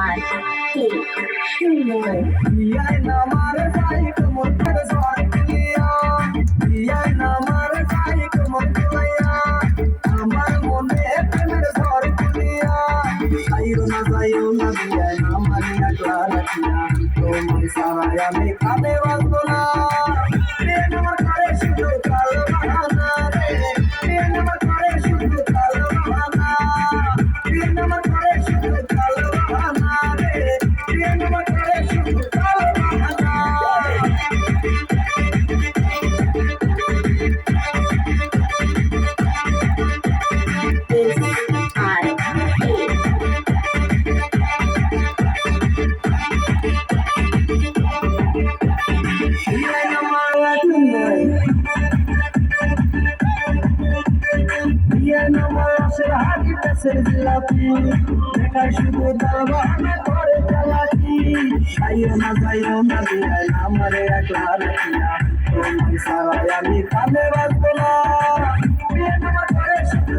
আট তিন শূন্য আমার মনে প্রেমের ঝড় তুলিয়া যাইও না যাইও না দিয়া না মানিয়া তোমার সারায় আমি খাবে বাঁচবো না হাড়ি পেছের জিলাপি দেখায় শুধু দাবানা করে চালাকি যাইও না যাইও না বিয়াই আমারে একলা রাখিয়া সারাই আমি কানে বাঁচবো না করে শুধু